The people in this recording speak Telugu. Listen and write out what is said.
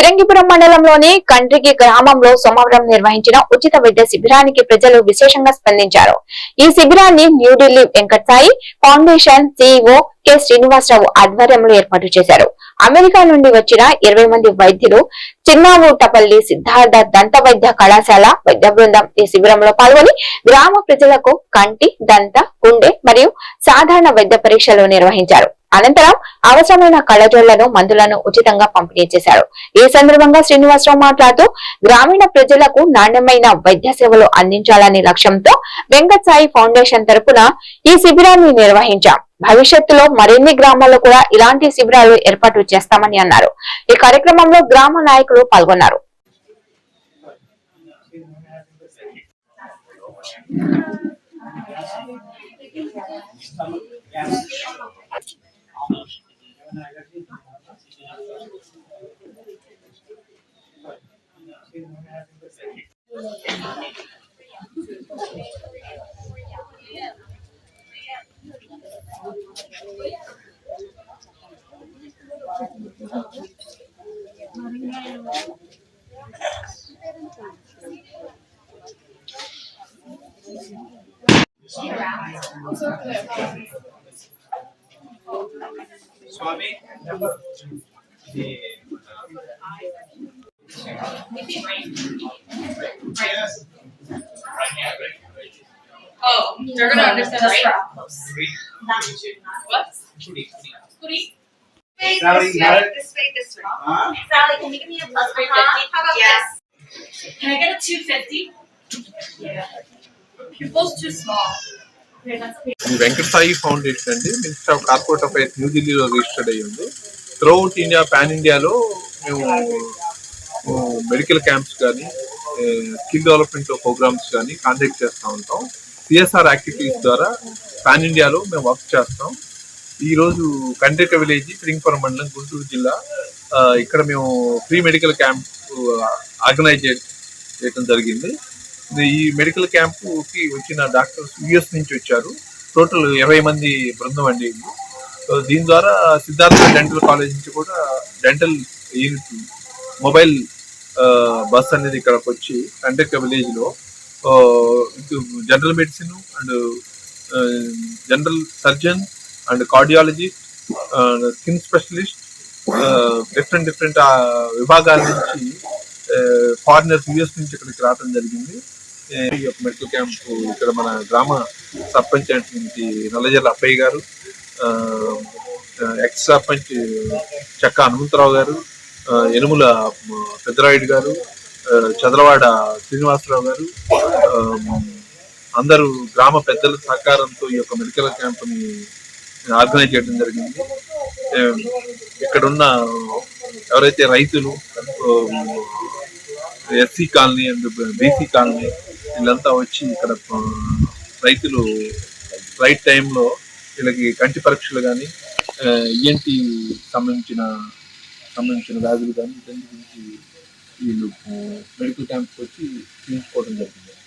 ఫిరంగిపురం మండలంలోని కండ్రికి గ్రామంలో సోమవారం నిర్వహించిన ఉచిత వైద్య శిబిరానికి ప్రజలు విశేషంగా స్పందించారు. ఈ శిబిరాన్ని New Delhi Venkata Sai foundation CEO K Srinivasarao ఆధ్వర్యంలో ఏర్పాటు చేశారు. అమెరికా నుండి వచ్చిన ఇరవై మంది వైద్యులు చిన్నావుటపల్లి సిద్ధార్థ దంత వైద్య కళాశాల వైద్య బృందం ఈ శిబిరంలో పాల్గొని గ్రామ ప్రజలకు కంటి దంత గుండె మరియు సాధారణ వైద్య పరీక్షలు నిర్వహించారు. అనంతరం అవసరమైన కళజోళ్ళను మందులను ఉచితంగా పంపిణీ చేశారు. ఈ సందర్భంగా శ్రీనివాసరావు మాట్లాడుతూ గ్రామీణ ప్రజలకు నాణ్యమైన వైద్య సేవలు అందించాలనే లక్ష్యంతో వెంకట్ సాయి ఫౌండేషన్ తరపున ఈ శిబిరాన్ని నిర్వహించాం. భవిష్యత్తులో మరిన్ని గ్రామాల్లో కూడా ఇలాంటి శిబిరాలు ఏర్పాటు చేస్తామని అన్నారు. ఈ కార్యక్రమంలో గ్రామ నాయకులు పాల్గొన్నారు. స్వామి ఇది Oh, they're gonna understand, Just for right? Venkata Sai foundation అండి. మినిస్టర్ ఆఫ్ కార్పొరేట్ అఫైర్స్ న్యూఢిల్లీలో రిజిస్టర్డ్ అయ్యి ఉంది. త్రూఅవుట్ ఇండియా పాన్ ఇండియాలో మేము మెడికల్ క్యాంప్స్ కానీ స్కిల్ డెవలప్మెంట్ ప్రోగ్రామ్స్ కానీ కాంటాక్ట్ చేస్తూ ఉంటాం. సిఎస్ఆర్ యాక్టివిటీస్ ద్వారా పాన్ ఇండియాలో మేము వర్క్ చేస్తాం. ఈరోజు రోజు కండ్రిక విలేజ్ శ్రీంపురం మండలం గుంటూరు జిల్లా ఇక్కడ మేము ఫ్రీ మెడికల్ క్యాంప్ ఆర్గనైజ్ చేయడం జరిగింది. ఈ మెడికల్ క్యాంపుకి వచ్చిన డాక్టర్స్ యుఎస్ నుంచి వచ్చారు. టోటల్ ఇరవై మంది బృందం అండి దీని ద్వారా సిద్ధార్థ డెంటల్ కాలేజ్ నుంచి కూడా డెంటల్ యూనిట్ మొబైల్ బస్ అనేది ఇక్కడికి వచ్చి కండక్ట్ విలేజ్లో general medicine and general surgeon and cardiologist skin specialist different different విభాగాల నుంచి ఫారినర్స్ యుఎస్ నుంచి ఇక్కడికి రావడం జరిగింది. మెడికల్ క్యాంప్ ఇక్కడ మన గ్రామ సర్పంచ్ అయినటువంటి నల్లజల్ల అప్పయ్య గారు ఎక్స్ సర్పంచ్ చక్క హనుమంతరావు గారు యనుముల పెద్దరాయుడు గారు చదలవాడ శ్రీనివాసరావు గారు అందరూ గ్రామ పెద్దల సహకారంతో ఈ యొక్క మెడికల్ క్యాంప్ని ఆర్గనైజ్ చేయడం జరిగింది. ఇక్కడున్న ఎవరైతే రైతులు SC colony and BC colony వీళ్ళంతా వచ్చి ఇక్కడ రైతులు రైట్ టైంలో వీళ్ళకి కంటి పరీక్షలు కానీ ఈఎన్టీ సంబంధించిన సంబంధించిన వ్యాధులు కానీ దాని గురించి వీళ్ళు మెడికల్ క్యాంప్కి వచ్చి చూపించుకోవడం జరిగింది.